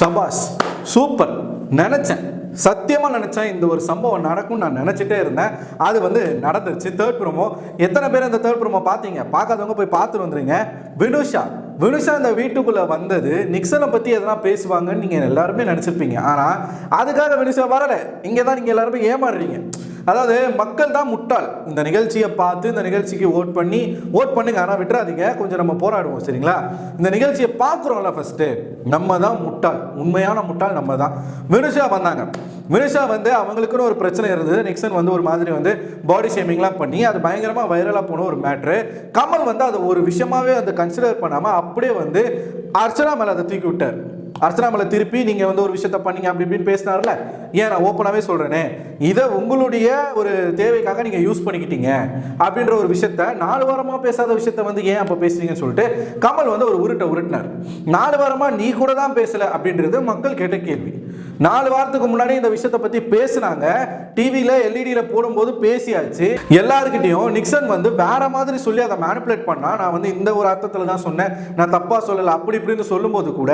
சபாஸ் super. நினச்சேன். சத்தியமாக நினச்சேன் இந்த ஒரு சம்பவம் நடக்கும்னு நான் நினச்சிட்டே இருந்தேன். அது வந்து நடந்துருச்சு. தேர்ட் ப்ரோமோ எத்தனை பேர் அந்த தேர்ட் ப்ரோமோ பார்த்தீங்க? பார்க்காதவங்க போய் பார்த்துட்டு வந்துருங்க. வினுஷா. வினுஷா இந்த வீட்டுக்குள்ளே வந்தது. நிக்சனை பற்றி எதனா பேசுவாங்கன்னு நீங்கள் எல்லாருமே நினச்சிருப்பீங்க. ஆனால் அதுக்காக வினுஷா வரலை. இங்கே தான் நீங்கள் எல்லாருமே ஏமாறுறீங்க. அதாவது மக்கள் தான் முட்டாள் இந்த நிகழ்ச்சியை பார்த்து இந்த நிகழ்ச்சிக்கு ஓட் பண்ணி ஓட் பண்ணுங்க. ஆனால் விட்டுறாதீங்க. கொஞ்சம் நம்ம போராடுவோம் சரிங்களா? இந்த நிகழ்ச்சியை பார்க்குறோம்ல ஃபஸ்ட்டு நம்ம தான் முட்டாள். உண்மையான முட்டாள் நம்ம தான் மினுஷா வந்தாங்க. மினுஷா வந்து அவங்களுக்குன்னு ஒரு பிரச்சனை இருந்தது. நிக்சன் வந்து ஒரு மாதிரி வந்து பாடி ஷேமிங்லாம் பண்ணி அது பயங்கரமாக வைரலாக போன ஒரு மேட்ரு கமல் வந்து அதை ஒரு விஷயமாவே அதை கன்சிடர் பண்ணாமல் அப்படியே வந்து அர்ச்சனா மேலே அதை தூக்கி விட்டார். அர்ச்சனாமலை திருப்பி நீங்கள் வந்து ஒரு விஷயத்த பண்ணீங்க அப்படி இப்படின்னு பேசினார்ல? ஏன் நான் ஓப்பனாகவே சொல்கிறேனே இதை உங்களுடைய ஒரு தேவைக்காக நீங்கள் யூஸ் பண்ணிக்கிட்டீங்க அப்படின்ற ஒரு விஷயத்த நாலு வாரமாக பேசாத விஷயத்த வந்து ஏன் அப்போ பேசுறீங்கன்னு சொல்லிட்டு கமல் வந்து ஒரு உருட்டை உருட்டினார். நாலு வாரமாக நீ கூட தான் பேசலை அப்படின்றது மக்கள் கேட்ட கேள்வி. நாலு வாரத்துக்கு முன்னாடி இந்த விஷயத்தை பற்றி பேசுனாங்க. டிவியில் எல்இடியில் போடும்போது பேசியாச்சு. எல்லாருக்கிட்டையும் நிக்சன் வந்து வேற மாதிரி சொல்லி அதை மேனிப்புலேட் பண்ணா நான் வந்து இந்த ஒரு அர்த்தத்தில் தான் சொன்னேன். நான் தப்பாக சொல்லலை அப்படி இப்படின்னு சொல்லும்போது கூட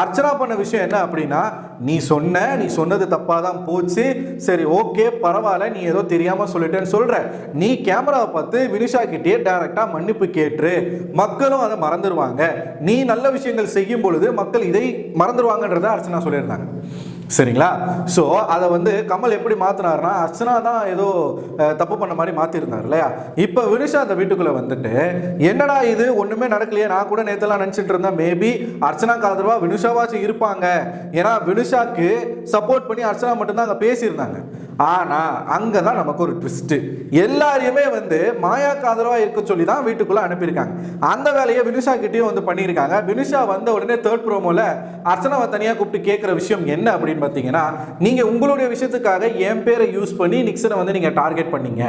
அர்ச்சனா பண்ண விஷயம் என்ன அப்படின்னா நீ சொன்ன நீ சொன்னது தப்பாக தான் போச்சு. சரி ஓகே பரவாயில்ல நீ ஏதோ தெரியாமல் சொல்லிட்டேன்னு சொல்கிற நீ கேமராவை பார்த்து வினிஷா கிட்டே டைரெக்டாக மன்னிப்பு கேட்டு மக்களும் அதை மறந்துடுவாங்க நீ நல்ல விஷயங்கள் செய்யும் பொழுது மக்கள் இதை மறந்துடுவாங்கன்றதை அர்ச்சனா சொல்லியிருந்தாங்க. சரிங்களா? ஸோ அதை வந்து கமல் எப்படி மாற்றினார்னா அர்ச்சனா தான் ஏதோ தப்பு பண்ண மாதிரி மாற்றிருந்தார் இல்லையா? இப்போ வினுஷா அந்த வீட்டுக்குள்ளே வந்துட்டு என்னடா இது? ஒன்றுமே நடக்கலையே. நான் கூட நேற்றுலாம் நினச்சிட்டு இருந்தேன். மேபி அர்ச்சனா காதர்வா வினுஷாவாச்சும் இருப்பாங்க. ஏன்னா வினுஷாக்கு சப்போர்ட் பண்ணி அர்ச்சனா மட்டும்தான் அங்கே பேசியிருந்தாங்க. ஆனால் அங்கே தான் நமக்கு ஒரு ட்விஸ்ட்டு எல்லாரையுமே வந்து மாயா காதரவா இருக்க சொல்லி தான் வீட்டுக்குள்ளே அனுப்பியிருக்காங்க. அந்த வேலையை வினுஷா கிட்டேயும் வந்து பண்ணியிருக்காங்க. வினுஷா வந்த உடனே தேர்ட் ப்ரோமோல அர்ச்சனாவை தனியாக கூப்பிட்டு கேட்குற விஷயம் என்ன அப்படின்னு பார்த்தீங்கன்னா நீங்கள் உங்களுடைய விஷயத்துக்காக என் பேரை யூஸ் பண்ணி நிக்சனை வந்து நீங்கள் டார்கெட் பண்ணீங்க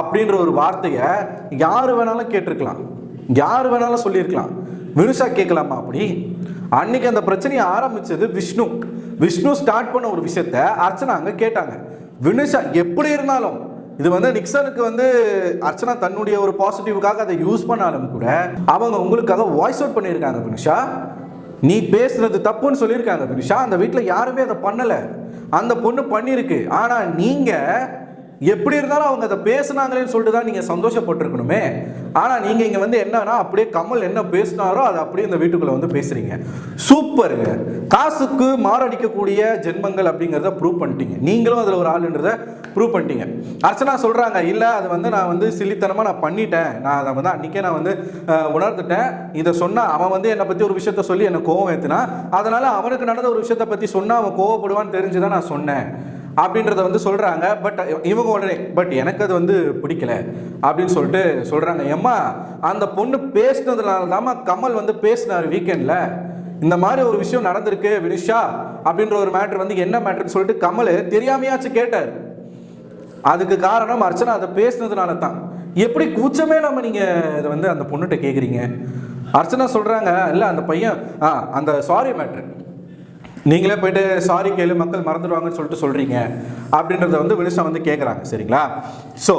அப்படின்ற ஒரு வார்த்தையை யார் வேணாலும் கேட்டிருக்கலாம். யார் வேணாலும் சொல்லியிருக்கலாம். வினுஷா கேட்கலாமா அப்படி? அன்னைக்கு அந்த பிரச்சனையை ஆரம்பிச்சது விஷ்ணு. விஷ்ணு ஸ்டார்ட் பண்ண ஒரு விஷயத்த அர்ச்சனா அங்கே கேட்டாங்க. வினுஷா எப்படி இருந்தாலும் இது வந்து நிக்சனுக்கு வந்து அர்ச்சனா தன்னுடைய ஒரு பாசிட்டிவுக்காக அதை யூஸ் பண்ணாலும் கூட அவங்க உங்களுக்காக வாய்ஸ் அவுட் பண்ணியிருக்காங்க வினுஷா. நீ பேசுனது தப்புன்னு சொல்லியிருக்காங்க வினுஷா. அந்த வீட்டில் யாருமே அதை பண்ணலை. அந்த பொண்ணு பண்ணியிருக்கு. ஆனால் நீங்கள் எப்படி இருந்தாலும் அவங்க அதை பேசுனாங்களேன்னு சொல்லிட்டு தான் நீங்கள் சந்தோஷப்பட்டிருக்கணுமே. ஆனால் நீங்கள் இங்கே வந்து என்னன்னா அப்படியே கமல் என்ன பேசினாரோ அதை அப்படியே இந்த வீட்டுக்குள்ளே வந்து பேசுகிறீங்க சூப்பருங்க. காசுக்கு மாரடிக்கக்கூடிய ஜென்மங்கள் அப்படிங்கிறத ப்ரூவ் பண்ணிட்டீங்க. நீங்களும் அதில் ஒரு ஆளுன்றத ப்ரூவ் பண்ணிட்டீங்க. அர்ச்சனா சொல்கிறாங்க இல்லை அதை வந்து நான் வந்து சில்லித்தனமாக நான் பண்ணிட்டேன். நான் அதை வந்து அன்றைக்கே நான் வந்து உணர்ந்துட்டேன். இதை சொன்னால் அவன் வந்து என்னை பற்றி ஒரு விஷயத்த சொல்லி என்னை கோவம் ஏற்றுனா அதனால் அவனுக்கு நடந்த ஒரு விஷயத்தை பற்றி சொன்னால் அவன் கோவப்படுவான்னு தெரிஞ்சு தான் நான் சொன்னேன். அப்படின்றத வந்து சொல்கிறாங்க பட் இவங்க உடனே பட் எனக்கு அது வந்து பிடிக்கல. அப்படின்னு சொல்லிட்டு சொல்கிறாங்க ஏம்மா அந்த பொண்ணு பேசினதுனால தாம்மா கமல் வந்து பேசினார் வீக்கெண்டில் இந்த மாதிரி ஒரு விஷயம் நடந்திருக்கு வினிஷா அப்படின்ற ஒரு மேட்ரு வந்து என்ன மேட்ருன்னு சொல்லிட்டு கமல் தெரியாமையாச்சும் கேட்டார். அதுக்கு காரணம் அர்ச்சனா அதை பேசுனதுனால தான். எப்படி கூச்சமே நம்ம நீங்கள் இதை வந்து அந்த பொண்ணுகிட்ட கேட்குறீங்க அர்ச்சனா சொல்கிறாங்க இல்லை அந்த பையன் ஆ அந்த சாரி மேட்ரு நீங்களே போயிட்டு சாரி கேளு மக்கள் மறந்துடுவாங்கன்னு சொல்லிட்டு சொல்கிறீங்க அப்படின்றத வந்து வினிஷா வந்து கேட்குறாங்க சரிங்களா? ஸோ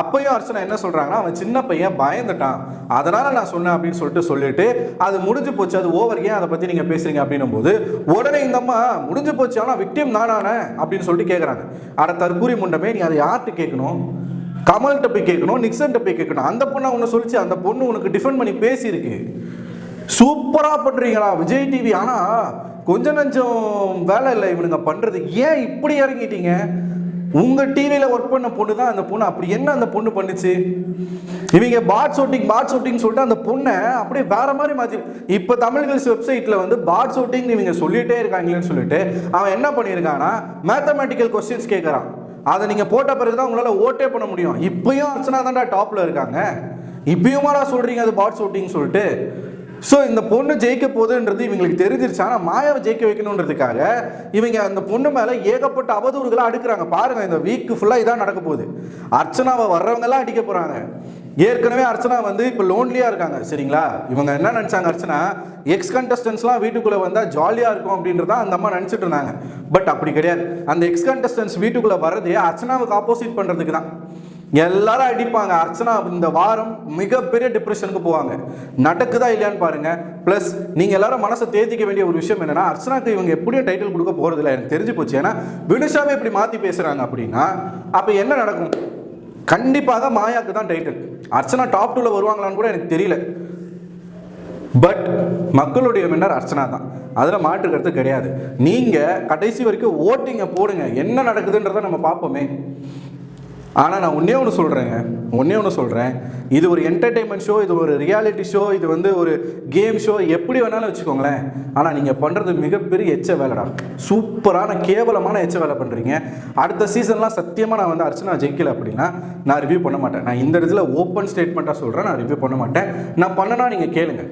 அப்பயும் அர்ச்சனா என்ன சொல்கிறாங்கன்னா அவன் சின்ன பையன் பயந்துட்டான். அதனால் நான் சொன்னேன் அப்படின்னு சொல்லிட்டு சொல்லிட்டு அது முடிஞ்சு போச்சு அது ஓவர் ஏன் அதை பற்றி நீங்கள் பேசுறீங்க அப்படின்னும் போது உடனே இந்த அம்மா முடிஞ்சு போச்சு ஆனால் விக்டிம் நானானே அப்படின்னு சொல்லிட்டு கேட்குறாங்க அட தற்கூரி முண்டமே நீ அதை யார்கிட்ட கேட்கணும்? கமல்கிட்ட போய் கேட்கணும் நிக்சன்கிட்ட போய் கேட்கணும்? அந்த பொண்ணை உன்னை சொல்லிச்சு அந்த பொண்ணு உனக்கு டிஃபெண்ட் பண்ணி பேசியிருக்கு. சூப்பராக பண்ணுறீங்களா விஜய் டிவி ஆனால் கொஞ்சம் நஞ்சம் வேலை இல்லை இவனுங்க பண்ணுறது ஏன் இப்படி இறங்கிட்டீங்க? உங்கள் டிவியில் ஒர்க் பண்ண பொண்ணு தான் அந்த பொண்ணு. அப்படி என்ன அந்த பொண்ணு பண்ணுச்சு? இவங்க பாட் ஷூட்டிங் பாட் ஷூட்டிங் சொல்லிட்டு அந்த பொண்ணை அப்படியே வேற மாதிரி மாற்றி இப்போ தமிழ்கள்ஸ் வெப்சைட்டில் வந்து பாட் ஷூட்டிங் இவங்க சொல்லிட்டே இருக்காங்களேன்னு சொல்லிட்டு அவன் என்ன பண்ணியிருக்கான்னா மேத்தமெட்டிக்கல் கொஸ்டின்ஸ் கேட்குறான் அதை நீங்கள் போட்ட பிறகு தான் உங்களால் ஓட்டே பண்ண முடியும். இப்பயும் அர்ச்சனா தான்டா டாப்பில் இருக்காங்க. இப்பயுமாடா சொல்கிறீங்க அது பாட் ஷூட்டிங் சொல்லிட்டு. ஸோ இந்த பொண்ணு ஜெயிக்க போகுதுன்றது இவங்களுக்கு தெரிஞ்சிருச்சு. ஆனால் மாயாவை ஜெயிக்க வைக்கணுன்றதுக்காக இவங்க அந்த பொண்ணு மேலே ஏகப்பட்ட அவதூறுகளாக அடுக்கிறாங்க. பாருங்க இந்த வீக் ஃபுல்லாக இதான் நடக்க போகுது. அர்ச்சனாவை வர்றவங்கெல்லாம் அடிக்க போகிறாங்க ஏற்கனவே அர்ச்சனா வந்து இப்போ லோன்லியாக இருக்காங்க. சரிங்களா? இவங்க என்ன நினச்சாங்க அர்ச்சனா? எக்ஸ் கண்டஸ்டன்ஸ்லாம் வீட்டுக்குள்ளே வந்தால் ஜாலியாக இருக்கும் அப்படின்றத அந்த அம்மா நினச்சிட்டு இருந்தாங்க. பட் அப்படி கிடையாது. அந்த எக்ஸ் கண்டஸ்டன்ஸ் வீட்டுக்குள்ளே வர்றதே அர்ச்சனாவுக்கு ஆப்போசிட் பண்ணுறதுக்கு தான். எல்லாரும் அடிப்பாங்க. அர்ச்சனா இந்த வாரம் மிகப்பெரிய டிப்ரெஷனுக்கு போவாங்க. நடக்குதா இல்லையான்னு பாருங்க. ப்ளஸ் நீங்க எல்லாரும் மனசை தேதிக்க வேண்டிய ஒரு விஷயம் என்னன்னா அர்ச்சனாக்கு இவங்க எப்படியும் டைட்டில் கொடுக்க போறது இல்லை எனக்கு தெரிஞ்சு போச்சு. ஏன்னா வினுஷாவே இப்படி மாத்தி பேசுறாங்க அப்படின்னா அப்ப என்ன நடக்கும்? கண்டிப்பாக மாயாக்கு தான் டைட்டில் அர்ச்சனா டாப் டூல வருவாங்களான்னு கூட எனக்கு தெரியல. பட் மக்களுடைய வின்னர் அர்ச்சனா தான். அதில் மாற்று கருத்து கிடையாது. நீங்கள் கடைசி வரைக்கும் ஓட்டிங்க போடுங்க. என்ன நடக்குதுன்றதை நம்ம பார்ப்போமே. ஆனால் நான் ஒன்றே ஒன்று சொல்கிறேங்க ஒன்றே ஒன்று சொல்கிறேன் இது ஒரு என்டர்டெயின்மெண்ட் ஷோ இது ஒரு ரியாலிட்டி ஷோ இது வந்து ஒரு கேம் ஷோ எப்படி வேணாலும் வச்சுக்கோங்களேன். ஆனால் நீங்கள் பண்ணுறது மிகப்பெரிய எச்ச வேலைடா. சூப்பரான கேவலமான எச்ச வேலை பண்ணுறீங்க அடுத்த சீசன்லாம் சத்தியமாக நான் வந்து அர்ச்சனா ஜெயிக்கல அப்படின்னா நான் ரிவ்யூ பண்ண மாட்டேன். நான் இந்த இடத்துல ஓப்பன் ஸ்டேட்மெண்ட்டாக சொல்கிறேன் நான் ரிவ்யூ பண்ண மாட்டேன். நான் பண்ணனா நீங்கள் கேளுங்க.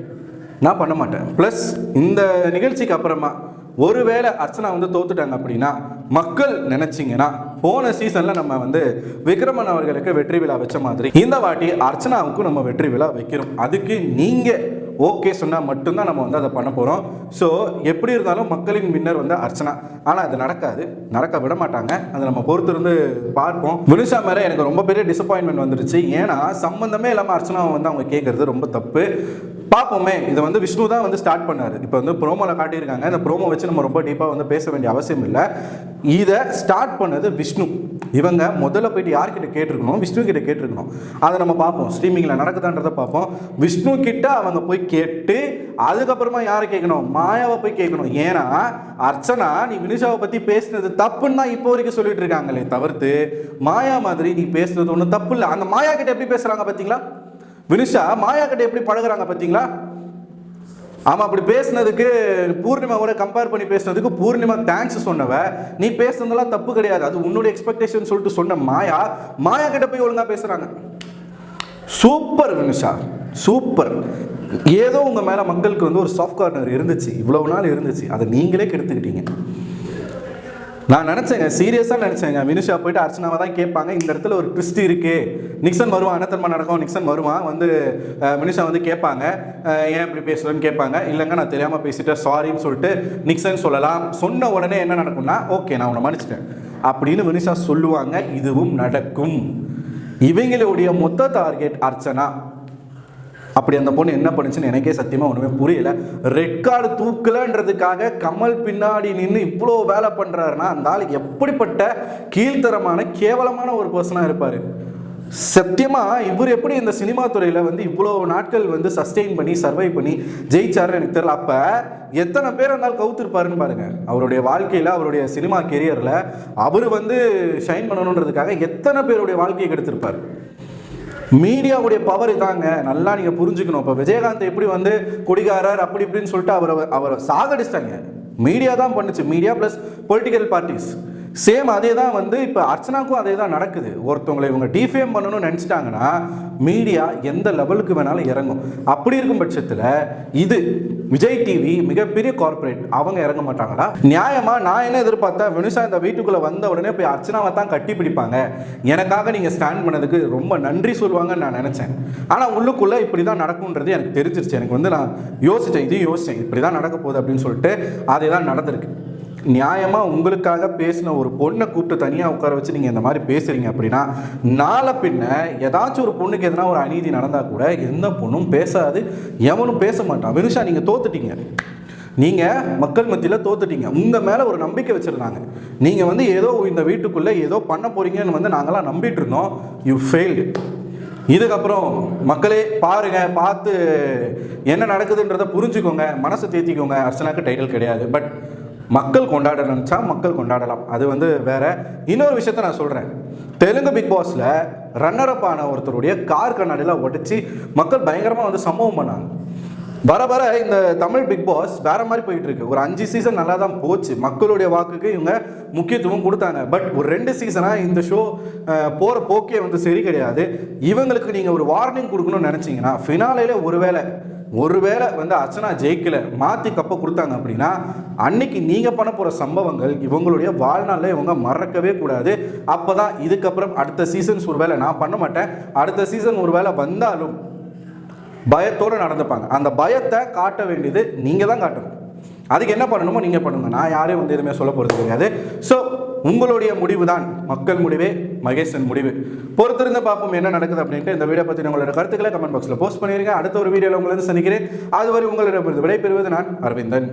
நான் பண்ண மாட்டேன். ப்ளஸ் இந்த நிகழ்ச்சிக்கு அப்புறமா ஒருவேளை அர்ச்சனா வந்து தோத்துட்டாங்க அப்படின்னா மக்கள் நினச்சிங்கன்னா போன சீசன்ல நம்ம வந்து விக்ரமன் அவர்களுக்கு வெற்றி விழா வச்ச மாதிரி இந்த வாட்டி அர்ச்சனாவுக்கும் நம்ம வெற்றி விழா வைக்கிறோம். அதுக்கு நீங்க ஓகே சொன்னால் மட்டும்தான் நம்ம வந்து அதை பண்ண போகிறோம் ஸோ எப்படி இருந்தாலும் மக்களின் மின்னர் வந்து அர்ச்சனா. ஆனால் அது நடக்காது. நடக்க விட மாட்டாங்க. அதை நம்ம பொறுத்திருந்து பார்ப்போம். வினுஷா மேலே எனக்கு ரொம்ப பெரிய டிசப்பாயின்மெண்ட் வந்துருச்சு. ஏன்னா சம்மந்தமே இல்லாமல் அர்ச்சனாவை வந்து அவங்க கேட்குறது ரொம்ப தப்பு. பார்ப்போமே. இதை வந்து விஷ்ணு தான் வந்து ஸ்டார்ட் பண்ணார். இப்போ வந்து ப்ரோமோவில் காட்டியிருக்காங்க. இந்த ப்ரோமோ வச்சு நம்ம ரொம்ப டீப்பாக வந்து பேச வேண்டிய அவசியம் இல்லை. இதை ஸ்டார்ட் பண்ணது விஷ்ணு. இவங்க முதல்ல போயிட்டு யார்கிட்ட கேட்டிருக்கணும்? விஷ்ணு கிட்ட கேட்டிருக்கணும். அதை நம்ம பார்ப்போம். ஸ்ட்ரீமிங்கில் நடக்குதான்றதை பார்ப்போம். விஷ்ணு கிட்ட அவங்க போய் கேட்டு அதுக்கப்புறமா யாரை கேட்கணும்? மாயாவை போய் கேட்கணும். ஏன்னா அர்ச்சனா நீ வினிஷாவை பற்றி பேசுனது தப்புன்னு தான் இப்போ வரைக்கும் சொல்லிட்டு இருக்காங்களே தவிர்த்து மாயா மாதிரி நீ பேசுனது ஒன்றும் தப்பு இல்லை. அந்த மாயா கிட்ட எப்படி பேசுகிறாங்க பார்த்தீங்களா வினுஷா மாயா கிட்ட எப்படி பழகுறாங்க பார்த்தீங்களா ஆமாம் அப்படி பேசுனதுக்கு பூர்ணிமா கூட கம்பேர் பண்ணி பேசுனதுக்கு பூர்ணிமா தேங்க்ஸ் சொன்னவ நீ பேசுனதெல்லாம் தப்பு கிடையாது. அது உன்னுடைய எக்ஸ்பெக்டேஷன் சொல்லிட்டு சொன்ன மாயா மாயா கிட்ட போய் ஒழுங்காக பேசுகிறாங்க சூப்பர் நிஷா சூப்பர் ஏதோ உங்கள் மேலே மக்களுக்கு வந்து ஒரு சாஃப்ட் கார்னர் இருந்துச்சு. இவ்வளவு நாள் இருந்துச்சு. அதை நீங்களே கெடுத்துக்கிட்டீங்க. நான் நினச்சேங்க சீரியஸாக நினச்சேங்க. வினுஷா போயிட்டு அர்ச்சனாவை தான் கேட்பாங்க. இந்த இடத்துல ஒரு ட்விஸ்ட் இருக்குது நிக்சன் வருவான் அனத்தன்மா நடக்கும். நிக்சன் வருவான் வந்து அஹ், வினுஷா வந்து கேட்பாங்க. ஏன் இப்படி பேசுகிறேன்னு கேட்பாங்க. இல்லைங்க நான் தெரியாமல் பேசிட்டேன். சாரின்னு சொல்லிட்டு நிக்சன் சொல்லலாம். சொன்ன உடனே என்ன நடக்கும்னா ஓகே நான் உன்னை மன்னிச்சிட்டேன். அப்படின்னு வினுஷா சொல்லுவாங்க. இதுவும் நடக்கும். இவங்களுடைய மொத்த டார்கெட் அர்ச்சனா. அப்படி அந்த பொண்ணு என்ன பண்ணுச்சுன்னு எனக்கே சத்தியமாக ஒன்றுமே புரியல. ரெட் கார்டு தூக்கலன்றதுக்காக கமல் பின்னாடி நின்று இவ்வளோ வேலை பண்ணுறாருன்னா அந்த ஆள் எப்படிப்பட்ட கீழ்த்தரமான கேவலமான ஒரு பர்சனாக இருப்பார். சத்தியமாக இவர் எப்படி இந்த சினிமா துறையில் வந்து இவ்வளோ நாட்கள் வந்து சஸ்டெயின் பண்ணி சர்வை பண்ணி ஜெயிச்சாருன்னு எனக்கு தெரியல. அப்போ எத்தனை பேர் இருந்தாலும் கவுத்திருப்பாருன்னு பாருங்கள் அவருடைய வாழ்க்கையில் அவருடைய சினிமா கெரியரில் அவர் வந்து ஷைன் பண்ணணுன்றதுக்காக எத்தனை பேருடைய வாழ்க்கையை கெடுத்திருப்பார். மீடியாவுடைய பவர் இதாங்க. நல்லா நீங்க புரிஞ்சுக்கணும். இப்போ விஜயகாந்த் எப்படி வந்து குடிகாரர் அப்படி இப்படின்னு சொல்லிட்டு அவரை அவரை சாகடிச்சிட்டாங்க. மீடியா தான் பண்ணுச்சு. Media plus political parties same அதே தான் வந்து இப்போ அர்ச்சனாக்கும் அதே தான் நடக்குது. ஒருத்தவங்களை இவங்க டிஃபேம் பண்ணணும்னு நினச்சிட்டாங்கன்னா மீடியா எந்த லெவலுக்கு வேணாலும் இறங்கும். அப்படி இருக்கும் பட்சத்தில் இது விஜய் டிவி மிகப்பெரிய கார்ப்பரேட் அவங்க இறங்க மாட்டாங்களா? நியாயமாக நான் என்ன எதிர்பார்த்தேன்? வினுஷா இந்த வீட்டுக்குள்ளே வந்த உடனே போய் அர்ச்சனாவை தான் கட்டி பிடிப்பாங்க. எனக்காக நீங்கள் ஸ்டாண்ட் பண்ணதுக்கு ரொம்ப நன்றி சொல்லுவாங்கன்னு நான் நினச்சேன். ஆனால் உள்ளுக்குள்ளே இப்படி தான் நடக்கும்ன்றது எனக்கு தெரிஞ்சிருச்சு. எனக்கு வந்து நான் யோசித்தேன் இதையும் யோசித்தேன் இப்படி தான் நடக்க போகுது அப்படின்னு சொல்லிட்டு அதே தான் நடந்திருக்கு. நியாயமாக உங்களுக்காக பேசின ஒரு பொண்ணை கூப்பிட்டு தனியாக உட்கார வச்சு நீங்கள் இந்த மாதிரி பேசுகிறீங்க அப்படின்னா நாளை பின்ன ஏதாச்சும் ஒரு பொண்ணுக்கு எதனா ஒரு அநீதி நடந்தால் கூட எந்த பொண்ணும் பேசாது எவனும் பேச மாட்டான் வினுஷா நீங்கள் தோத்துட்டீங்க. நீங்கள் மக்கள் மத்தியில் தோத்துட்டீங்க. உங்கள் மேலே ஒரு நம்பிக்கை வச்சிருந்தாங்க. நீங்கள் வந்து ஏதோ இந்த வீட்டுக்குள்ளே ஏதோ பண்ண போகிறீங்கன்னு வந்து நாங்களாம் நம்பிட்டு இருந்தோம். யூ ஃபெயில்டு இதுக்கப்புறம் மக்களே பாருங்க பார்த்து என்ன நடக்குதுன்றதை புரிஞ்சுக்கோங்க மனசை தேத்திக்கோங்க. அர்ச்சனாக்கு டைட்டில் கிடையாது. பட் மக்கள் கொண்டாட நினச்சா மக்கள் கொண்டாடலாம். அது வந்து வேற. இன்னொரு விஷயத்த நான் சொல்கிறேன் தெலுங்கு பிக் பாஸில் அப் ஆன ஒருத்தருடைய கார் கண்ணாடியில் உடச்சி மக்கள் பயங்கரமாக வந்து சம்பவம் பண்ணாங்க. வர வர இந்த தமிழ் பிக் பாஸ் வேற மாதிரி போயிட்டு இருக்கு. ஒரு அஞ்சு சீசன் நல்லா தான் போச்சு. மக்களுடைய வாக்குக்கு இவங்க முக்கியத்துவம் கொடுத்தாங்க. பட் ஒரு ரெண்டு சீசனாக இந்த ஷோ போகிற போக்கே வந்து சரி கிடையாது. இவங்களுக்கு நீங்கள் ஒரு வார்னிங் கொடுக்கணும்னு நினச்சிங்கன்னா ஃபினாலையில் ஒருவேளை ஒருவேளை வந்து அர்ச்சனா ஜெயிக்கலை மாற்றி கப்பை கொடுத்தாங்க அப்படின்னா அன்னைக்கு நீங்கள் பண்ண போகிற சம்பவங்கள் இவங்களுடைய வாழ்நாளில் இவங்க மறக்கவே கூடாது. அப்போ தான் இதுக்கப்புறம் அடுத்த சீசன்ஸ் ஒருவேளை நான் பண்ண மாட்டேன். அடுத்த சீசன் ஒருவேளை வந்தாலும் பயத்தோடு நடந்துப்பாங்க. அந்த பயத்தை காட்ட வேண்டியது நீங்கள் தான் காட்டணும். அதுக்கு என்ன பண்ணணுமோ நீங்கள் பண்ணுங்க. நான் யாரையும் வந்து எதுவுமே சொல்ல போகிறது கிடையாது. ஸோ உங்களுடைய முடிவு தான் மக்கள் முடிவே மகேஷன் முடிவு. பொறுத்திருந்து பார்ப்போம் என்ன நடக்குது அப்படின்ட்டு இந்த வீடியோ பற்றி உங்களோட கருத்துக்களை கமெண்ட் பாக்ஸில் போஸ்ட் பண்ணியிருக்கேன் அடுத்த ஒரு வீடியோவில் உங்களை வந்து சந்திக்கிறேன். அதுவரை உங்களிடம் விடைபெறுவது நான் அரவிந்தன்.